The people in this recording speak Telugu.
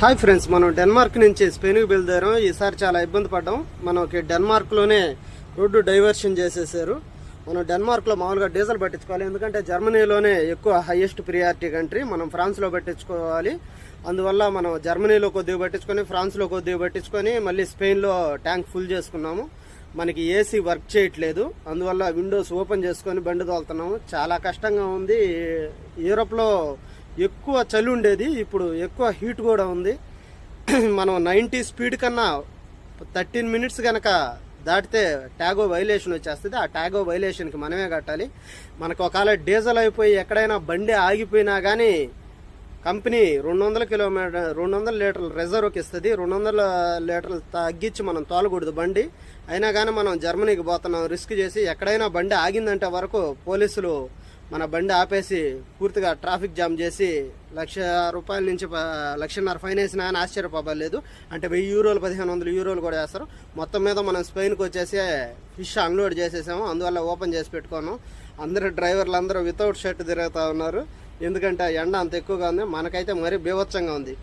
హాయ్ ఫ్రెండ్స్ మనం డెన్మార్క్ నుంచి స్పెయిన్కి బయలుదేరాం. ఈసారి చాలా ఇబ్బంది పడ్డాం. మనకి డెన్మార్క్లోనే రోడ్డు డైవర్షన్ చేసేసారు. మనం డెన్మార్క్లో మామూలుగా డీజిల్ పట్టించుకోవాలి. ఎందుకంటే జర్మనీలోనే ఎక్కువ హైయెస్ట్ ప్రియారిటీ కంట్రీ మనం ఫ్రాన్స్లో పట్టించుకోవాలి. అందువల్ల మనం జర్మనీలో కొద్దిగా పట్టించుకొని ఫ్రాన్స్లో కొద్దిగా పట్టించుకొని మళ్ళీ స్పెయిన్లో ట్యాంక్ ఫుల్ చేసుకున్నాము. మనకి ఏసీ వర్క్ చేయట్లేదు. అందువల్ల విండోస్ ఓపెన్ చేసుకొని బండి తోలుతున్నాము. చాలా కష్టంగా ఉంది. యూరోప్లో ఎక్కువ చలి ఉండేది ఇప్పుడు ఎక్కువ హీట్ కూడా ఉంది. మనం నైంటీ స్పీడ్ కన్నా థర్టీన్ మినిట్స్ కనుక దాటితే ట్యాగో వైలేషన్ వచ్చేస్తుంది. ఆ ట్యాగో వైలేషన్కి మనమే కట్టాలి. మనకు ఒకవేళ డీజిల్ అయిపోయి ఎక్కడైనా బండి ఆగిపోయినా కానీ కంపెనీ రెండు వందల కిలోమీటర్ రెండు వందల లీటర్ల రిజర్వ్కి ఇస్తుంది. రెండు వందల లీటర్లు తగ్గించి మనం తోలకూడదు బండి. అయినా కానీ మనం జర్మనీకి పోతున్నాం రిస్క్ చేసి ఎక్కడైనా బండి ఆగిందంటే వరకు పోలీసులు మన బండి ఆపేసి పూర్తిగా ట్రాఫిక్ జామ్ చేసి లక్ష రూపాయల నుంచి ప- లక్షన్నర ఫైన్ వేసినా కానీ ఆశ్చర్యపోలేదు అంటే వెయ్యి యూరోలు పదిహేను వందల యూరోలు కూడా వేస్తారు. మొత్తం మీద మనం స్పెయిన్కి వచ్చేసి ఫిష్ అన్లోడ్ చేసేసాము. అందువల్ల ఓపెన్ చేసి పెట్టుకోను. అందరు డ్రైవర్లు అందరూ వితౌట్ షర్ట్ తిరుగుతూ ఉన్నారు. ఎందుకంటే ఎండ అంత ఎక్కువగా ఉంది. మనకైతే మరీ బీభత్సంగా ఉంది.